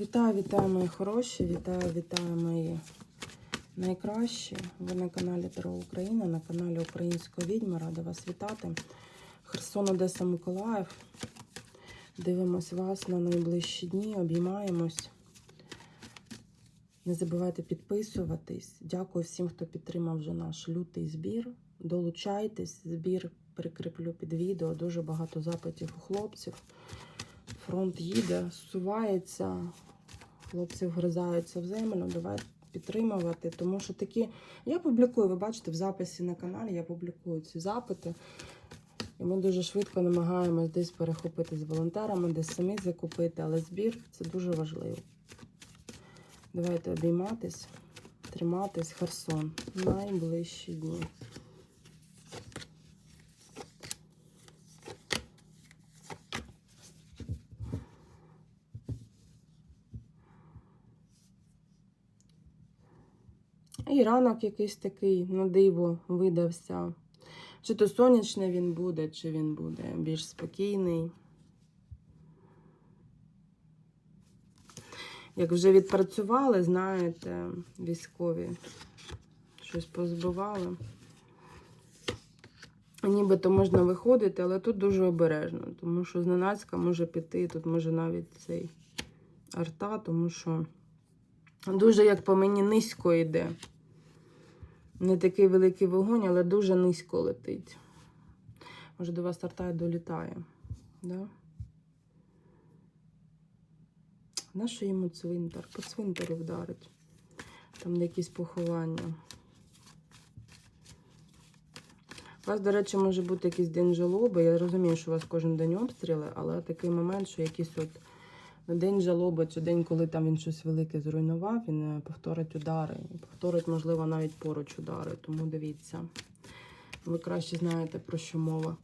Вітаю, вітаю, мої хороші, вітаю, вітаю, мої найкращі. Ви на каналі Таро Україна, на каналі Українського відьма. Рада вас вітати. Херсон, Одеса, Миколаїв. Дивимось вас на найближчі дні, обіймаємось. Не забувайте підписуватись. Дякую всім, хто підтримав вже наш лютий збір. Долучайтесь, збір прикріплю під відео. Дуже багато запитів у хлопців. Фронт їде, сувається, хлопці вгризаються в землю. Давайте підтримувати, тому що такі. Я публікую, ви бачите, в записі на каналі я публікую ці запити. І ми дуже швидко намагаємось десь перехопити з волонтерами, десь самі закупити, але збір це дуже важливо. Давайте обійматись, триматись, Херсон. Найближчі дні. І ранок якийсь такий на диво видався. Чи то сонячний він буде, чи він буде більш спокійний. Як вже відпрацювали, знаєте, військові щось позбивали. Нібито можна виходити, але тут дуже обережно, тому що зненацька може піти, тут може навіть цей арта, тому що дуже, як по мені, низько йде. Не такий великий вогонь, але дуже низько летить. Може, до вас арта й долітає. Да? Нащо йому цвинтар? По цвинтарю вдарить. Там де якісь поховання. У вас, до речі, може бути якийсь день жалоби. Я розумію, що у вас кожен день обстріли, але такий момент, що якийсь от день жалоби чи день, коли там він щось велике зруйнував, він е, повторить удари. Повторить, можливо, навіть поруч удари. Тому дивіться. Ви краще знаєте, про що мова.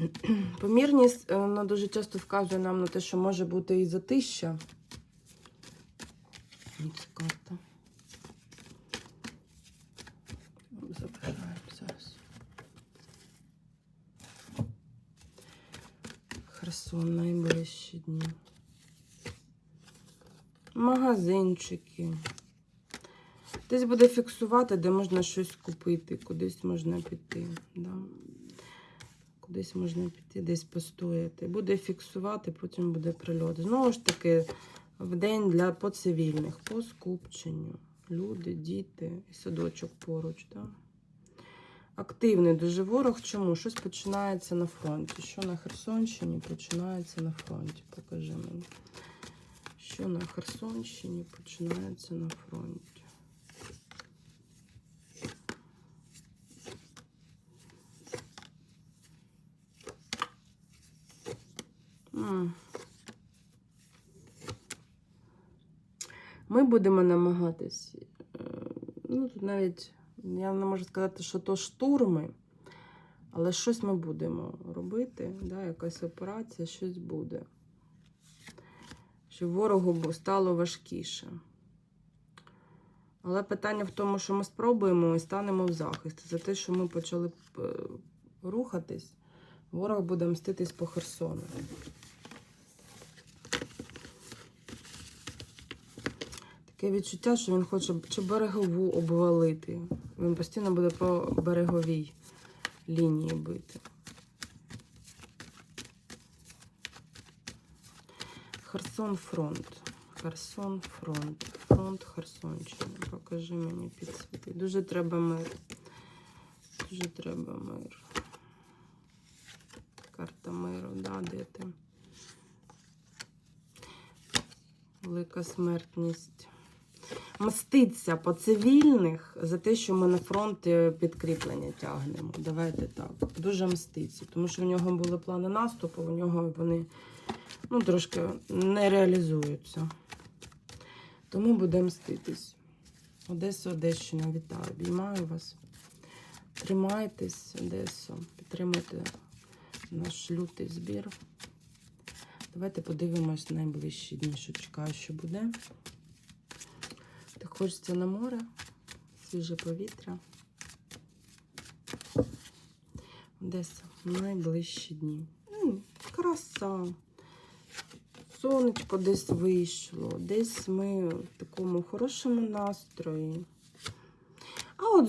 Помірність е, вона дуже часто вказує нам на те, що може бути і затища. Ось карта. Забираємо. Херсон найближчі дні. Магазинчики. Десь буде фіксувати, де можна щось купити, кудись можна піти. Да? Кудись можна піти, десь постояти. Буде фіксувати, потім буде прильот. Знову ж таки, в день для по цивільних, по скупченню. Люди, діти і садочок поруч. Да? Активний дуже ворог. Чому? Щось починається на фронті. Що на Херсонщині починається на фронті? Покажи мені. Що на Херсонщині починається на фронті? Ми будемо намагатись. е, Ну, тут навіть я не можу сказати, що то штурми, але щось ми будемо робити. Да, якась операція, щось буде щоб ворогу стало важкіше. Але питання в тому, що ми спробуємо і станемо в захист. За те, що ми почали е, рухатись, ворог буде мститись по Херсону. Таке відчуття, що він хоче чи берегову обвалити. Він постійно буде по береговій лінії бити. Херсон фронт. Херсон фронт. Фронт Херсонщини. Покажи мені підсвіти. Дуже треба мир. Дуже треба мир. Карта миру, да, де ти? Велика смертність. Мститься по цивільних за те, що ми на фронт е, підкріплення тягнемо. Давайте так. Дуже мститься. Тому що в нього були плани наступу, у нього вони ну, трошки не реалізуються. Тому буде мститись. Одеса, Одещина, вітаю. Обіймаю вас. Тримайтесь, Одесо, підтримуйте наш лютий збір. Давайте подивимось найближчі дні, що чекаю, що буде. Так хочеться на море, свіже повітря. Одеса, найближчі дні. Краса. Сонечко десь вийшло, десь ми в такому хорошому настрої. А от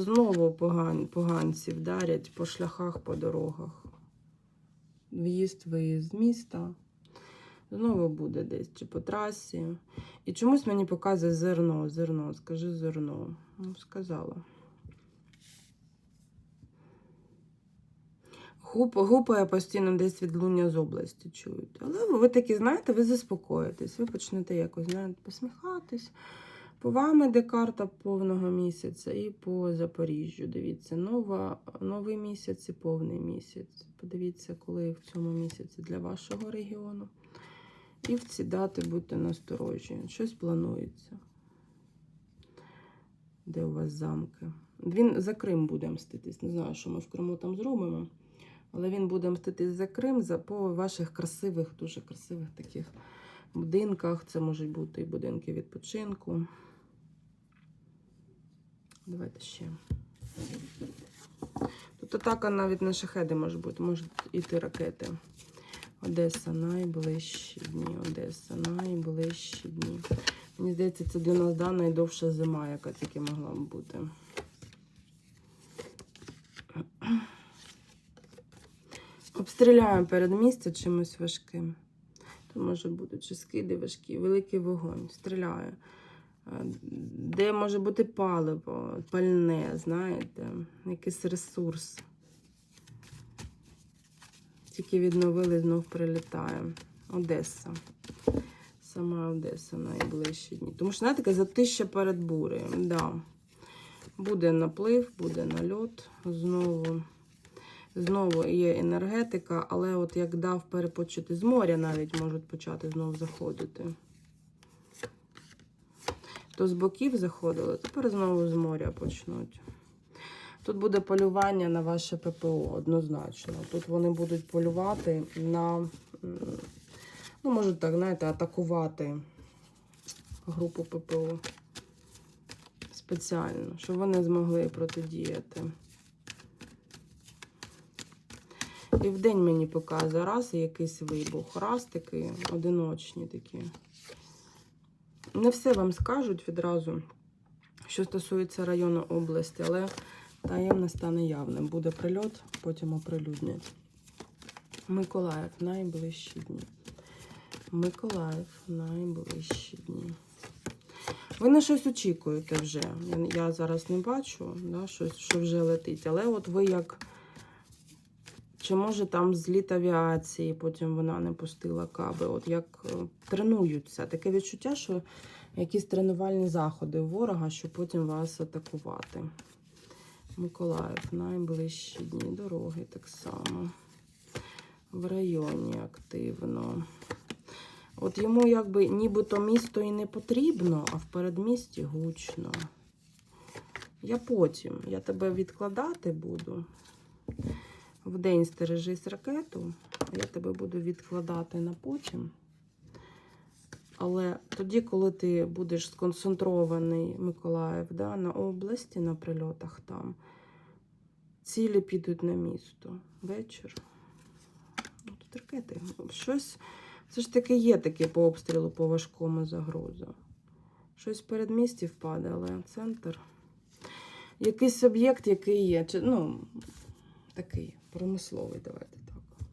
знову поган, поганці вдарять по шляхах, по дорогах. В'їзд, виїзд з міста. Знову буде десь чи по трасі. І чомусь мені показує зерно, зерно, скажи зерно. Ну, сказала. Гупає постійно десь відлуння з області чують. Але ви такі, знаєте, ви заспокоїтесь, ви почнете якось знаєте, посміхатись. По вам іде карта повного місяця і по Запоріжжю. Дивіться, нова, новий місяць і повний місяць. Подивіться, коли в цьому місяці для вашого регіону. І в ці дати будьте насторожі. Щось планується. Де у вас замки? Він за Крим буде мститись. Не знаю, що ми в Криму там зробимо. Але він буде мститись за Крим за по ваших красивих, дуже красивих таких будинках. Це можуть бути і будинки відпочинку. Давайте ще. Тут атака навіть на шахеди може бути, можуть іти ракети. Одеса найближчі дні. Одеса найближчі дні. Мені здається, це для нас да, найдовша зима, яка тільки могла б бути. Обстріляємо передмістя чимось важким. То може бути чи скиди важкі, великий вогонь. Стріляє. Е, Де може бути паливо, пальне, знаєте, якийсь ресурс. Тільки відновили, знов прилітає. Одеса. Сама Одеса найближчі дні. Тому що, знаєте, таке затища перед бурею. Да. Буде наплив, буде нальот знову. Знову є енергетика, але от як дав перепочити з моря, навіть можуть почати знову заходити. То з боків заходили, тепер знову з моря почнуть. Тут буде полювання на ваше ППО однозначно. Тут вони будуть полювати на, ну, можуть так, знаєте, атакувати групу ППО спеціально, щоб вони змогли протидіяти. І в день мені показує раз і якийсь вибух, раз такий, одиночні такі. Не все вам скажуть відразу, що стосується району області, але таємне стане явним. Буде прильот, потім оприлюднять. Миколаїв найближчі дні. Миколаїв найближчі дні. Ви на щось очікуєте вже. Я зараз не бачу, да, щось, що вже летить. Але от ви як. Чи може там зліт авіації, потім вона не пустила каби. От як е, тренуються. Таке відчуття, що якісь тренувальні заходи у ворога, щоб потім вас атакувати. Миколаїв, найближчі дні дороги так само. В районі активно. От йому якби нібито місто і не потрібно, а в передмісті гучно. Я потім, я тебе відкладати буду. Вдень стережись ракету, я тебе буду відкладати на потім. Але тоді, коли ти будеш сконцентрований, Миколаїв, да, на області, на прильотах там, цілі підуть на місто. Вечір. Ну, Тут ракети. Щось все ж таки є таке по обстрілу, по важкому загроза. Щось передмісті впаде, але центр. Якийсь об'єкт, який є. Чи, ну, такий промисловий, давайте так.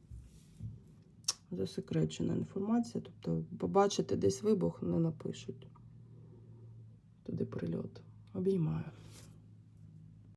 Засекречена інформація. Тобто, побачити десь вибух, не напишуть. Туди прильот. Обіймаю.